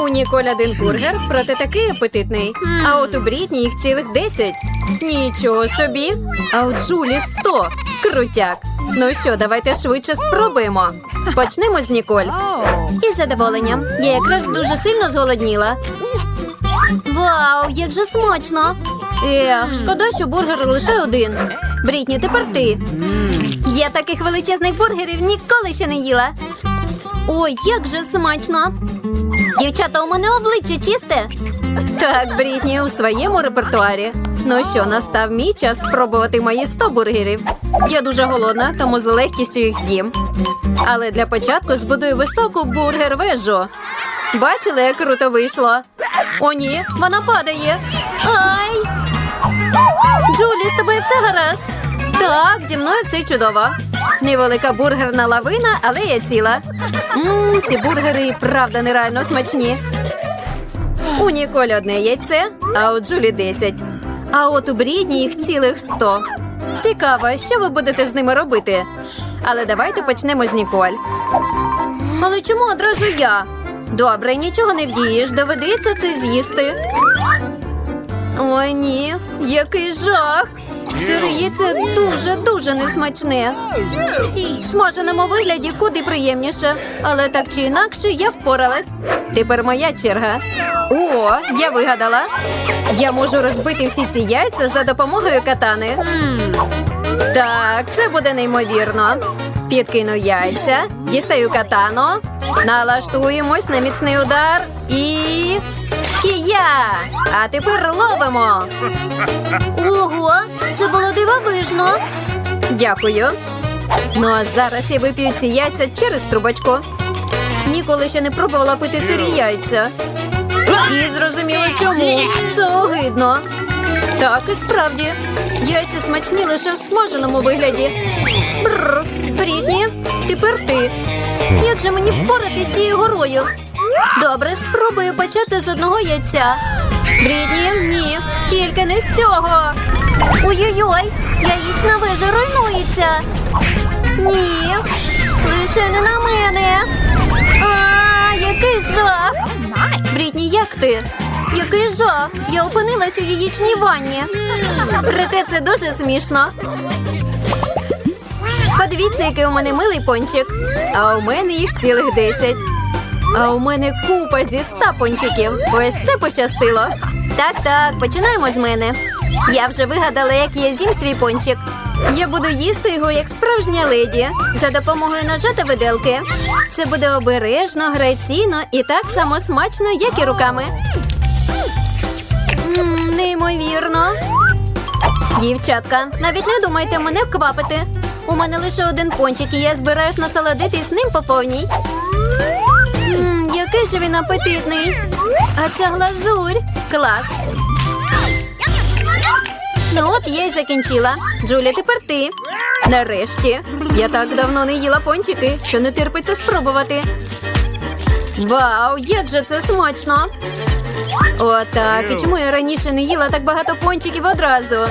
У Ніколь один бургер, проте такий апетитний. А от у Брітні їх цілих 10. Нічого собі. А у Джулі 100. Крутяк. Ну що, давайте швидше спробуємо. Почнемо з Ніколь. Із задоволенням. Я якраз дуже сильно зголодніла. Вау, як же смачно! Ех, шкода, що бургер лише один. Брітні, тепер ти. Я таких величезних бургерів ніколи ще не їла. Ой, як же смачно! Дівчата, у мене обличчя чисте. Так, Брітні, у своєму репертуарі. Ну що, настав мій час спробувати мої 100 бургерів. Я дуже голодна, тому з легкістю їх з'їм. Але для початку збудую високу бургер-вежу. Бачили, як круто вийшло? О, ні, вона падає. Ай! Джулі, з тобою все гаразд? Так, зі мною все чудово. Невелика бургерна лавина, але я ціла. Мм, ці бургери правда нереально смачні. У Ніколі одне яйце, а у Джулі 10. А от у Брідні їх цілих 100. Цікаво, що ви будете з ними робити. Але давайте почнемо з Ніколь. Але чому одразу я? Добре, нічого не вдієш, доведеться це з'їсти. Ой, ні, який жах! Сире яйце дуже-дуже несмачне. В смаженому вигляді куди приємніше, але так чи інакше я впоралась. Тепер моя черга. О, я вигадала. Я можу розбити всі ці яйця за допомогою катани. Так, це буде неймовірно. Підкину яйця, дістаю катану, налаштуємось на міцний удар і. Кія! А тепер ловимо. Ого, це було дивовижно. Дякую. Ну а зараз я вип'ю ці яйця через трубочку. Ніколи ще не пробувала пити сирі яйця. І зрозуміла чому. Це огидно. Так, і справді. Яйця смачні лише в смаженому вигляді. Бррр, Брітні, тепер ти. Як же мені впоратись з цією горою? Добре, спробую почати з одного яйця. Брідні, ні, тільки не з цього. Ой-ой-ой, яєчна вежа руйнується. Ні, лише не на мене. А, який жах! Брітні, як ти? Який жах! Я опинилася у яєчній ванні. Проте це дуже смішно. Подивіться, який у мене милий пончик. А у мене їх цілих десять. А у мене купа зі ста пончиків. Ось це пощастило. Так, так, починаємо з мене. Я вже вигадала, як я з'їм свій пончик. Я буду їсти його як справжня леді за допомогою ножа та виделки. Це буде обережно, граційно і так само смачно, як і руками. М, неймовірно. Дівчатка, навіть не думайте мене вквапити. У мене лише один пончик, і я збираюсь насолодитись ним по повній. Мм, який же він апетитний. А ця глазурь. Клас. Ну от я й закінчила. Джуля, тепер ти. Нарешті. Я так давно не їла пончики, що не терпиться спробувати. Вау, як же це смачно! Отак. І чому я раніше не їла так багато пончиків одразу?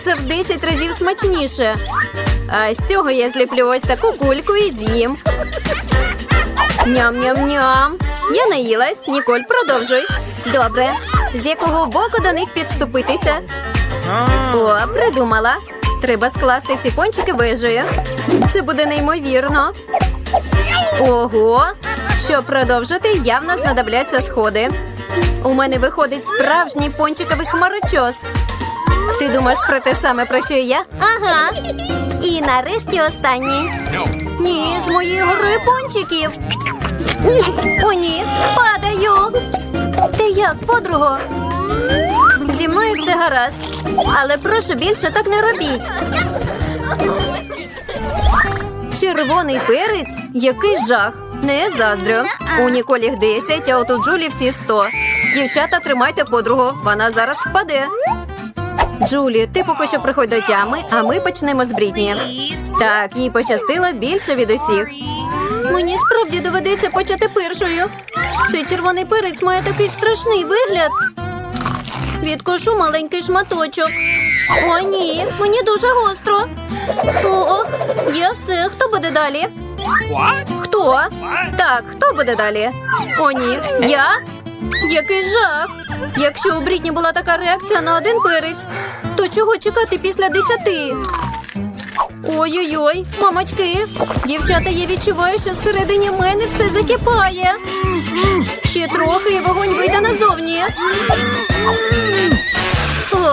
Це в 10 разів смачніше. А з цього я зліплю ось таку кульку і з'їм. Ням-ням-ням. Я наїлась. Ніколь, продовжуй. Добре. З якого боку до них підступитися? О, придумала. Треба скласти всі пончики вежею. Це буде неймовірно. Ого. Щоб продовжити, явно знадобляться сходи. У мене виходить справжній пончиковий хмарочос. Ти думаєш про те саме, про що я? Ага. І нарешті останній. Ні, з моєї гори пончиків. О, ні, падаю. Ти як, подруго? Зі мною все гаразд. Але прошу більше так не робіть. Червоний перець? Який жах. Не заздрю. У Ніколі їх 10, а от у Джулі всі 100. Дівчата, тримайте подругу. Вона зараз впаде. Джулі, ти поки що приходь до тями, а ми почнемо з Брітні. Так, їй пощастило більше від усіх. Мені справді доведеться почати першою. Цей червоний перець має такий страшний вигляд. Відкошу маленький шматочок. О, ні, мені дуже гостро. О, є все. Хто буде далі? Хто? Так, хто буде далі? О, ні, я? Який жах! Якщо у Брітні була така реакція на один перець, то чого чекати після десяти? Ой-ой-ой, мамочки, дівчата, я відчуваю, що всередині мене все закипає. Ще трохи і вогонь вийде назовні. О,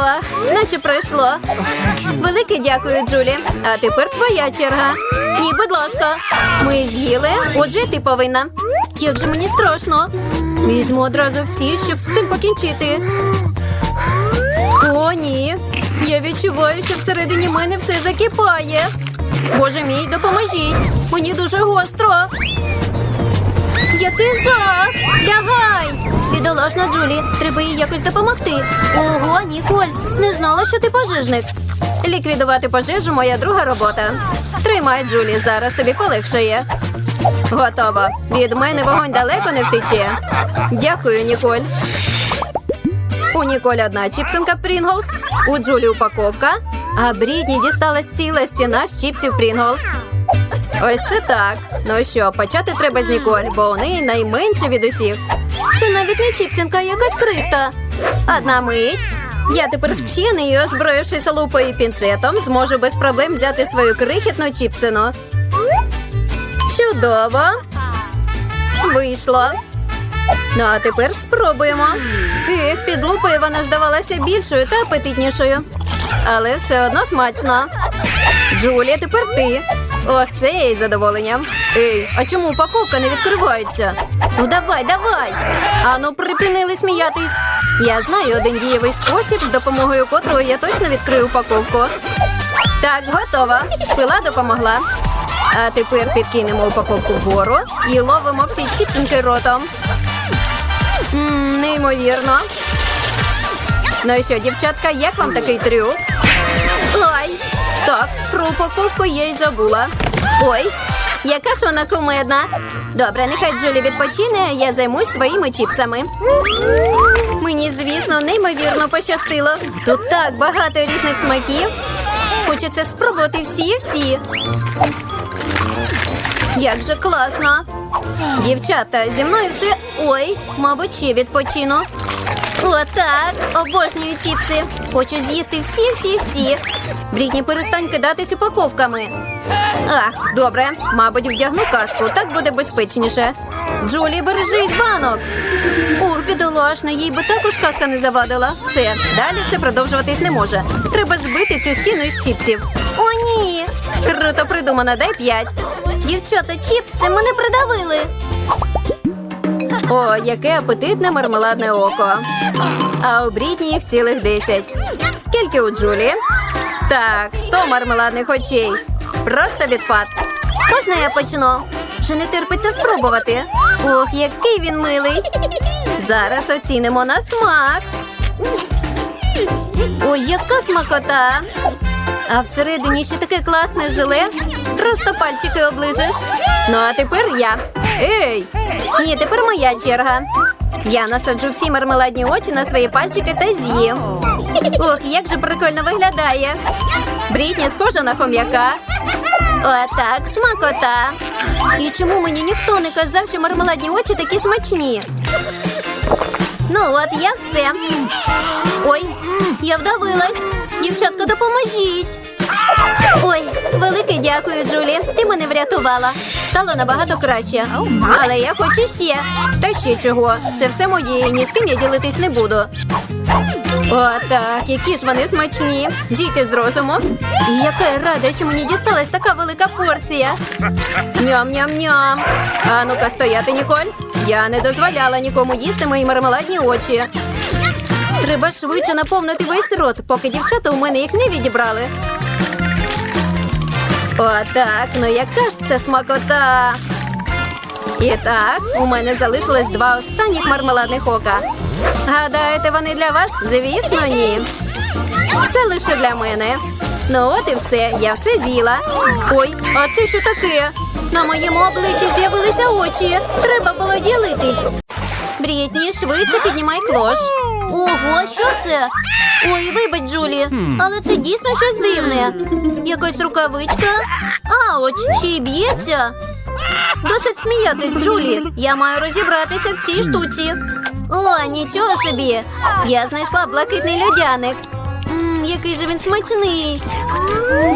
наче пройшло. Велике дякую, Джулі. А тепер твоя черга. Ні, будь ласка. Ми з'їли, отже, ти повинна. Як же мені страшно. Візьму одразу всі, щоб з цим покінчити. О, ні. Я відчуваю, що всередині мене все закипає. Боже мій, допоможіть. Мені дуже гостро. Який жах! Лягай! Бідолашна Джулі, треба їй якось допомогти. Ого, Ніколь, не знала, що ти пожежник. Ліквідувати пожежу моя друга робота. Тримай, Джулі, зараз тобі полегшає. Готово. Від мене вогонь далеко не втече. Дякую, Ніколь. У Ніколь одна чіпсинка Прінглс, у Джулі упаковка, а Брідні дісталась ціла стіна з чіпсів Прінглс. Ось це так. Ну що, почати треба з Ніколь, бо у неї найменше від усіх. Це навіть не чіпсинка, а якась крихта. Одна мить. Я тепер вчений і, озброївшись лупою і пінцетом, зможу без проблем взяти свою крихітну чіпсину. Чудово. Вийшло. Ну, а тепер спробуємо. Ех, під лупою вона здавалася більшою та апетитнішою. Але все одно смачно. Джулія, тепер ти. Ох, це я із задоволенням. Ей, а чому упаковка не відкривається? Ну давай, давай. Ану, припинили сміятись. Я знаю один дієвий спосіб, з допомогою котрого я точно відкрию упаковку. Так, готова. Пила допомогла. А тепер підкинемо упаковку вгору і ловимо всі чіпсинки ротом. Ммм, неймовірно. Ну і що, дівчатка, як вам такий трюк? Ой, так, про упаковку я й забула. Ой, яка ж вона кумедна. Добре, нехай Джулі відпочине, а я займусь своїми чіпсами. Мені, звісно, неймовірно пощастило. Тут так багато різних смаків. Хочеться спробувати всі-всі. Як же класно. Дівчата, зі мною все. Ой, мабуть, ще відпочину. Отак, обожнюю чіпси. Хочу з'їсти всі-всі-всі. Брітні, перестань кидатись упаковками. Ах, добре, мабуть, вдягну каску, так буде безпечніше. Джулі, бережись банок. Ух, бідолашна, їй би також каска не завадила. Все, далі це продовжуватись не може. Треба збити цю стіну із чіпсів. О, ні! Круто придумано, дай п'ять. Дівчата, чіпси мене придавили. О, яке апетитне мармеладне око. А у Брітні їх цілих десять. Скільки у Джулі? Так, сто мармеладних очей. Просто відпад. Можна я почну? Чи не терпиться спробувати? Ох, який він милий. Зараз оцінимо на смак. Ой, яка смакота! А всередині ще таке класне желе. Просто пальчики оближеш. Ну а тепер я. Ей! Ні, тепер моя черга. Я насаджу всі мармеладні очі на свої пальчики та з'їм. Ох, як же прикольно виглядає. Брітні схожа на хом'яка. Отак, смакота. І чому мені ніхто не казав, що мармеладні очі такі смачні? Ну от я все. Ой, я вдавилась. Дівчатка, допоможіть. Ой, велике дякую, Джулі. Ти мене врятувала. Стало набагато краще. Але я хочу ще. Та ще чого. Це все моє, і ні з ким я ділитись не буду. О, так, які ж вони смачні. Дійте з розуму. І яка я рада, що мені дісталась така велика порція. Ням-ням-ням. А ну-ка стояти, Ніколь. Я не дозволяла нікому їсти мої мармеладні очі. Треба швидше наповнити весь рот, поки дівчата у мене їх не відібрали. Отак, ну яка ж це смакота. І так, у мене залишилось два останніх мармеладних ока. Гадаєте, вони для вас? Звісно, ні. Все лише для мене. Ну от і все, я все з'їла. Ой, а це що таке? На моєму обличчі з'явилися очі. Треба було ділитись. Брітні, швидше піднімай клош. Ого, що це? Ой, вибач, Джулі, але це дійсно щось дивне. Якась рукавичка. Ауч, ще й б'ється. Досить сміятись, Джулі. Я маю розібратися в цій штуці. О, нічого собі. Я знайшла блакитний льодяник. Мм, який же він смачний.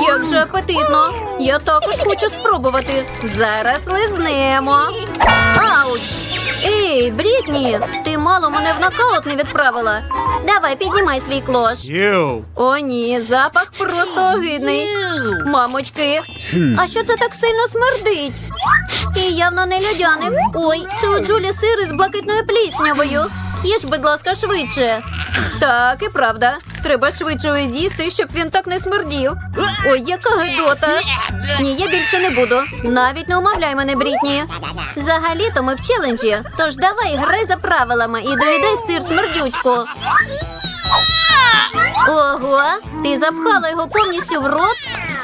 Як же апетитно. Я також хочу спробувати. Зараз лизнемо. Ауч! Ей, Брітні, ти мало мене в нокаут не відправила. Давай, піднімай свій клош. Ew. О, ні, запах просто огидний. Мамочки, а що це так сильно смердить? І явно не людяник. Ой, це у Джулі сир із блакитною пліснявою. Їж, будь ласка, швидше. Так, і правда. Треба швидше з'їсти, щоб він так не смердів. Ой, яка гидота. Ні, я більше не буду. Навіть не умовляй мене, Брітні. Взагалі-то ми в челенджі. Тож давай грай за правилами і доїдай сир смердючку. Ого, ти запхала його повністю в рот?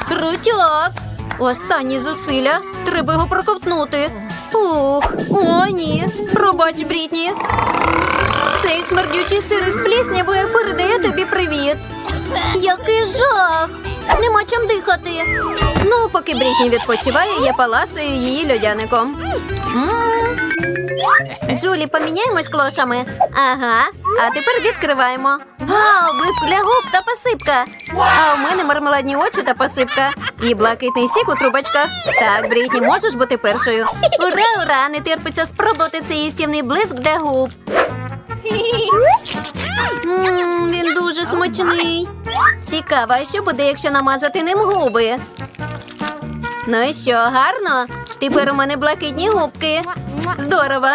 Крутяк! Останні зусилля. Треба його проковтнути. Ух, о, ні. Пробач, Брітні. Цей смердючий сир із пліснявою передає тобі привіт. Який жах! Нема чим дихати. Ну, поки Брітні відпочиває, я паласаю її льодяником. Джулі, поміняємось клошами. Ага. А тепер відкриваємо. Вау, блиск губ та посипка. А у мене мармеладні очі та посипка. І блакитний сік у трубочках. Так, Брітні, можеш бути першою. Ура, ура! Не терпиться спробувати цей їстівний блиск для губ. Мм, він дуже смачний. Цікаво, що буде, якщо намазати ним губи? Ну що, гарно? Тепер у мене блакитні губки. Здорово.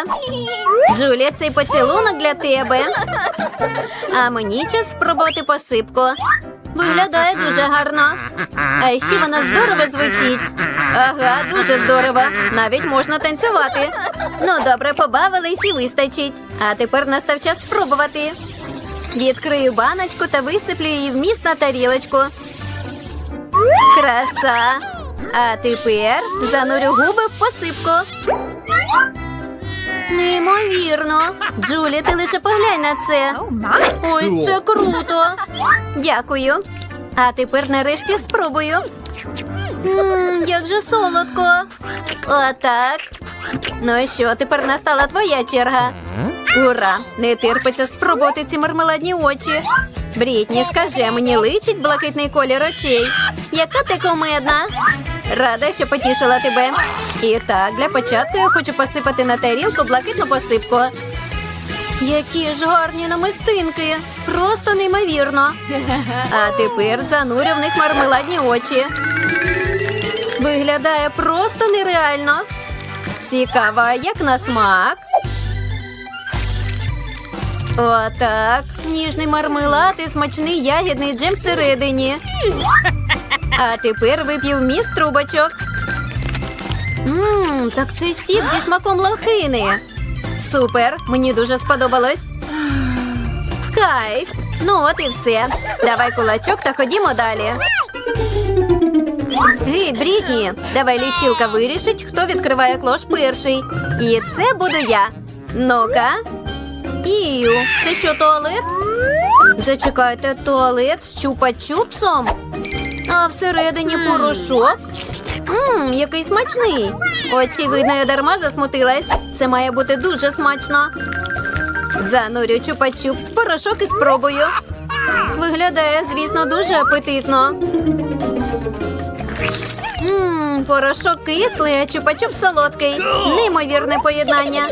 Джулія, цей поцілунок для тебе. А мені час спробувати посипку. Виглядає дуже гарно. А ще вона здорово звучить. Ага, дуже здорово. Навіть можна танцювати. Ну, добре, побавились і вистачить. А тепер настав час спробувати. Відкрию баночку та висиплю її вміст на тарілочку. Краса. А тепер занурю губи в посипку. Неймовірно. Джулі, ти лише поглянь на це. Ось це круто. Дякую. А тепер нарешті спробую. Мм, як же солодко. Отак. Ну що, тепер настала твоя черга. Ура! Не терпиться спробувати ці мармеладні очі. Брітні, скажи, мені личить блакитний колір очей. Яка ти комедна? Рада, що потішила тебе. І так, для початку я хочу посипати на тарілку блакитну посипку. Які ж гарні намистинки! Просто неймовірно. А тепер занурю в них мармеладні очі. Виглядає просто нереально. Цікаво, як на смак. Отак. Ніжний мармелад і смачний ягідний джем всередині. А тепер вип'ю вміст трубочок. Ммм, так це сік зі смаком лохини. Супер, мені дуже сподобалось. Кайф. Ну от і все. Давай кулачок та ходімо далі. Гей, Брітні, давай лічилка вирішить, хто відкриває клош перший. І це буду я. Ну-ка. Ію, це що туалет? Зачекайте, туалет з чупа-чупсом? А всередині порошок? Ммм, який смачний. Очевидно, я дарма засмутилась. Це має бути дуже смачно. Занурю чупа-чупс, порошок і спробую. Виглядає, звісно, дуже апетитно. Ммм, порошок кислий, а чупа-чуп солодкий. Неймовірне поєднання.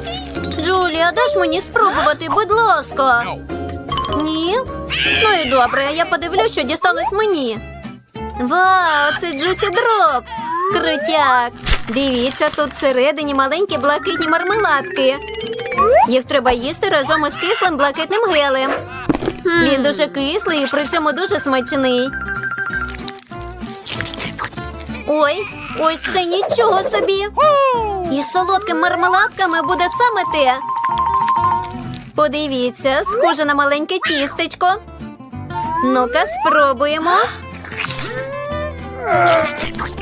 Джулія, даш мені спробувати, будь ласка. Ні? Ну і добре, я подивлюсь, що дісталось мені. Вау, це Джусі Дроп! Крутяк! Дивіться, тут всередині маленькі блакитні мармеладки. Їх треба їсти разом із кислим блакитним гелем. Він дуже кислий і при цьому дуже смачний. Ой, ось це нічого собі. Із солодкими мармеладками буде саме те. Подивіться, схоже на маленьке тістечко. Ну-ка, спробуємо.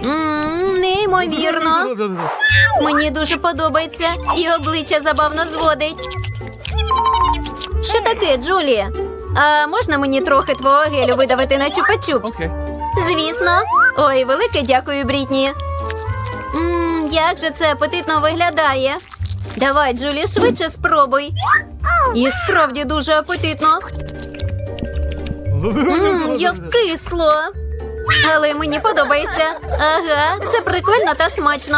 Ммм, неймовірно. Мені дуже подобається і обличчя забавно зводить. Що таке, Джулі? А можна мені трохи твого гелю видавити на чупа-чупс? Звісно. Ой, велике дякую, Брітні. Ммм, як же це апетитно виглядає. Давай, Джулі, швидше спробуй. І справді дуже апетитно. Ммм, як кисло. Але мені подобається. Ага, це прикольно та смачно.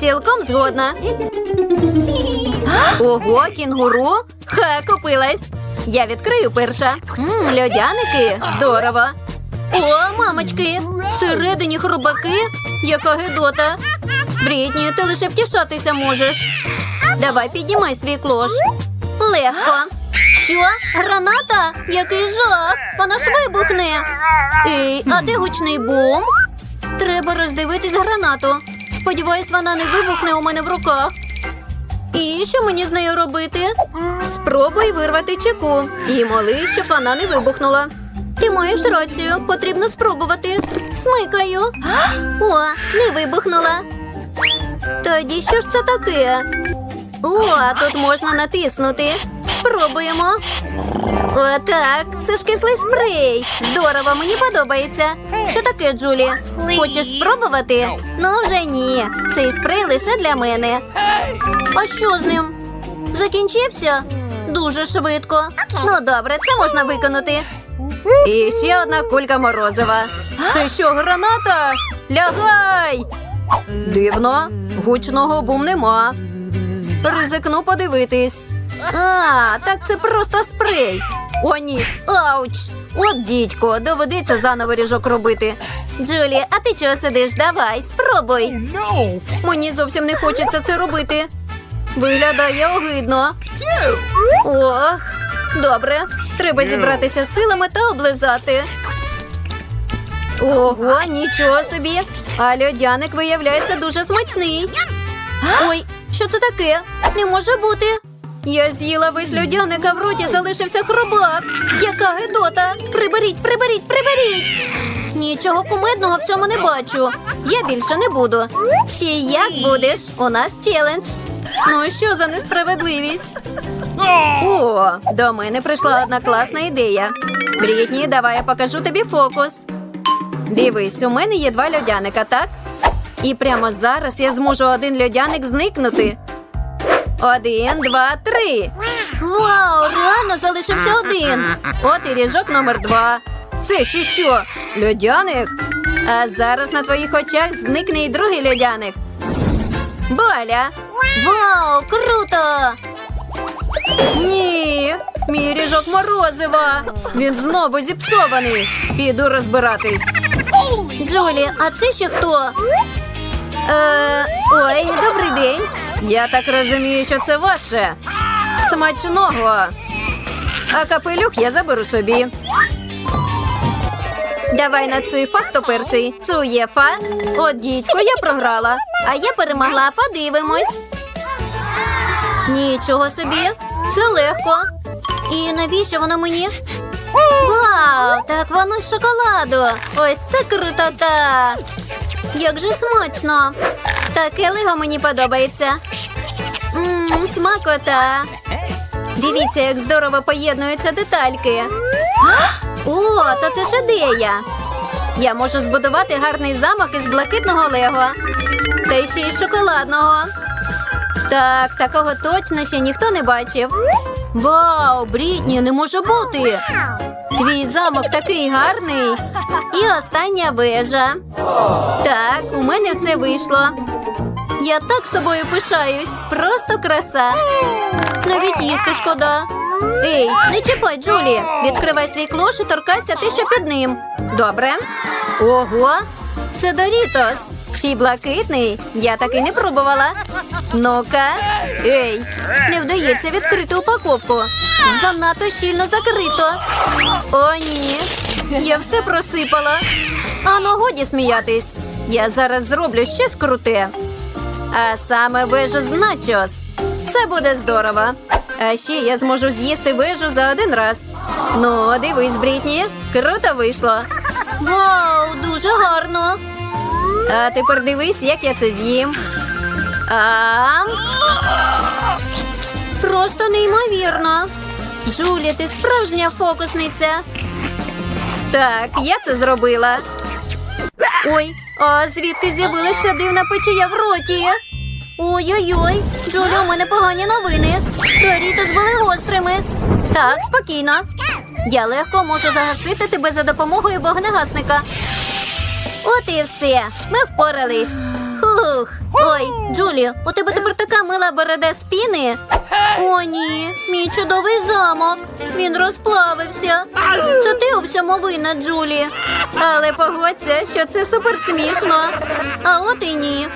Цілком згодна. Ого, кінгуру? Ха, купилась. Я відкрию перша. Мм, льодяники. Здорово. О, мамочки! Всередині хробаки? Яка гидота. Брітні, ти лише втішатися можеш. Давай піднімай свій клош. Легко. Що? Граната? Який жах! Вона ж вибухне. Ей, а де гучний бум? Треба роздивитись гранату. Сподіваюсь, вона не вибухне у мене в руках. І що мені з нею робити? Спробуй вирвати чеку і моли, щоб вона не вибухнула. Ти маєш рацію, потрібно спробувати. Смикаю. О, не вибухнула. Тоді що ж це таке? О, тут можна натиснути. Спробуємо. Отак, це ж кислий спрей. Здорово, мені подобається. Що таке, Джулі? Хочеш спробувати? Ну вже ні. Цей спрей лише для мене. А що з ним? Закінчився? Дуже швидко. Ну добре, це можна виконати. І ще одна кулька морозива. Це що, граната? Лягай! Дивно, гучного бум нема. Ризикну подивитись. А, так це просто спрей. О, ні, ауч! От дідько, доведеться заново ріжок робити. Джулі, а ти чого сидиш? Давай, спробуй. No! Мені зовсім не хочеться це робити. Виглядає огидно. Ох, добре. Треба зібратися силами та облизати. Ого, нічого собі. А льодяник виявляється дуже смачний. Ой, що це таке? Не може бути. Я з'їла весь льодяник, а в роті залишився хробак. Яка гидота! Приберіть, приберіть, приберіть! Нічого кумедного в цьому не бачу. Я більше не буду. Ще як будеш? У нас челендж. Ну що за несправедливість? О, до мене прийшла одна класна ідея. Брітні, давай я покажу тобі фокус. Дивись, у мене є два льодяника, так? І прямо зараз я зможу один льодяник зникнути. Один, два, три. Вау, реально залишився один. От і ріжок номер два. Це ще що? Льодяник? А зараз на твоїх очах зникне і другий льодяник. Баля! Вау, круто! Ні, мій ріжок морозива. Він знову зіпсований. Піду розбиратись. Джулі, а це ще хто? Е, ой, добрий день. Я так розумію, що це ваше. Смачного. А капелюх я заберу собі. Давай на Цуєфа, хто перший. Цуєфа. От дідько, я програла. А я перемогла, подивимось. Нічого собі. Це легко. І навіщо воно мені? Вау, так воно з шоколаду. Ось це крутота. Як же смачно. Таке лего мені подобається. Ммм, смакота. Дивіться, як здорово поєднуються детальки. О, то це ж ідея. Я можу збудувати гарний замок із блакитного лего. Та ще й шоколадного. Так, такого точно ще ніхто не бачив. Вау, Брітні, не може бути. Твій замок такий гарний. І остання вежа. Так, у мене все вийшло. Я так собою пишаюсь. Просто краса. Навіть їсти шкода. Ей, не чіпай, Джулі. Відкривай свій клош і торкайся ти, що під ним. Добре. Ого, це Дорітос. Ще й блакитний. Я таки не пробувала. Ну-ка. Ей, не вдається відкрити упаковку. Занадто щільно закрито. О, ні. Я все просипала. А ну годі сміятись. Я зараз зроблю щось круте. А саме вежу з начос. Це буде здорово. А ще я зможу з'їсти вежу за один раз. Ну, дивись, Брітні, круто вийшло. Вау, дуже гарно. А тепер дивись, як я це з'їм. Ам. Просто неймовірно. Джулі, ти справжня фокусниця. Так, я це зробила. Ой, А звідки з'явилася дивна печія в роті? Ой-ой-ой, Джулі, у мене погані новини. Дорітос були гострими. Так, спокійно. Я легко можу загасити тебе за допомогою вогнегасника. От і все. Ми впорались. Хух. Ой, Джулі, у тебе тепер така мила борода з. О, ні, мій чудовий замок. Він розплавився. Це ти у всьому винна, Джулі. Але погодься, що це супер смішно. А от і ні.